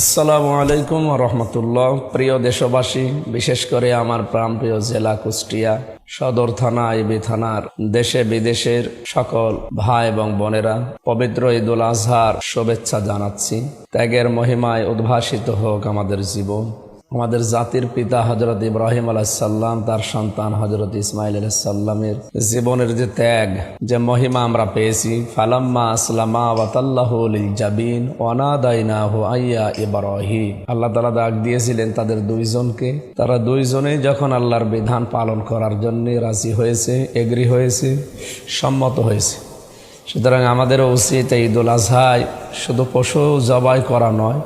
আসসালামু আলাইকুম রহমতুল্লাহ। প্রিয় দেশবাসী, বিশেষ করে আমার প্রাণপ্রিয় জেলা কুষ্টিয়া সদর থানা, আইবি থানার দেশে বিদেশের সকল ভাই এবং বোনেরা পবিত্র ঈদুল আজহার শুভেচ্ছা জানাচ্ছি। ত্যাগের মহিমায় উদ্ভাসিত হোক আমাদের জীবন। আমাদের জাতির পিতা হজরত ইব্রাহিম আলাহিসাল্লাম তার সন্তান হজরত ইসমাইল আলাহিসাল্লামের জীবনের যে ত্যাগ, যে মহিমা আমরা পেয়েছি, ফালাম্মা আসলামা ওয়াতাল্লাহুল জাবিন ওয়ানাদাইনাহু আইয়া ইব্রাহিম। আল্লাহ তালা ডাক দিয়েছিলেন তাদের দুইজনকে। তারা দুইজনেই যখন আল্লাহর বিধান পালন করার জন্য রাজি হয়েছে, এগ্রি হয়েছে, সম্মত হয়েছে। সুতরাং আমাদেরও উচিত এই ঈদুল আজহায় শুধু পশু জবাই করা নয়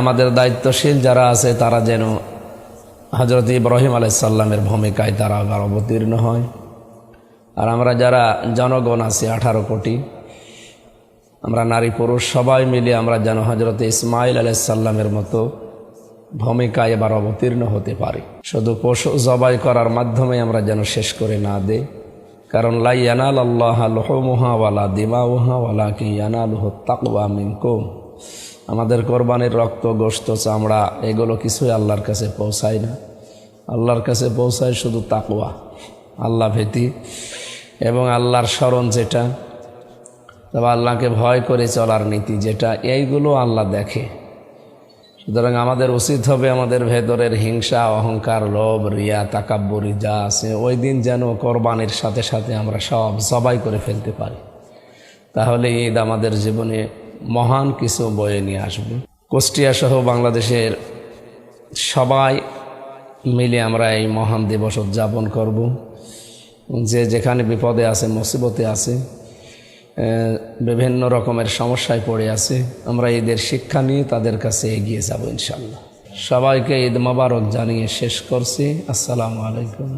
আমাদের দায়িত্বশীল যারা আছে তারা যেন হজরত ইব্রাহিম আলাইসাল্লামের ভূমিকায় তারা আবার অবতীর্ণ হয়। আর আমরা যারা জনগণ আছি, আঠারো কোটি, আমরা নারী পুরুষ সবাই মিলে আমরা যেন হজরত ইসমাইল আলাইসাল্লামের মতো ভূমিকায় এবার অবতীর্ণ হতে পারি। শুধু পশু জবাই করার মাধ্যমে আমরা যেন শেষ করে না দেই। কারণ লাই ইয়ানাল আল্লাহ লহমুহা ওয়ালা দিমাউহা ওয়ালা কি ইয়ানালুহ তাকওয়া মিনকুম। আমাদের কোরবানির রক্ত গোস্ত চামড়া, এগুলো কিছুই আল্লাহর কাছে পৌঁছায় না। আল্লাহর কাছে পৌঁছায় শুধু তাকওয়া, আল্লাহ ভীতি এবং আল্লাহর স্মরণ যেটা। তবে আল্লাহকে ভয় করে চলার নীতি যেটা, এইগুলো আল্লাহ দেখে। সুতরাং আমাদের উচিত হবে আমাদের ভেতরের হিংসা, অহংকার, লোভ, রিয়া তাকাব্বরি যা আছে ওই দিন যেন কোরবানির সাথে সাথে আমরা সব সবাই করে ফেলতে পারি। তাহলে ঈদ আমাদের জীবনে মহান কিছু বয়ে নিয়ে আসবে। কুষ্টিয়া সহ বাংলাদেশের সবাই মিলে আমরা এই মহান দিবস উদযাপন করব। যে যেখানে বিপদে আছে, মুসিবতে আছে বিভিন্ন রকমের সমস্যায় পড়ে আছে। আমরা ঈদের শিক্ষা নিয়ে তাদের কাছে এগিয়ে যাব ইনশাল্লাহ সবাইকে ঈদ মোবারক জানিয়ে শেষ করছি। আসসালামু আলাইকুম।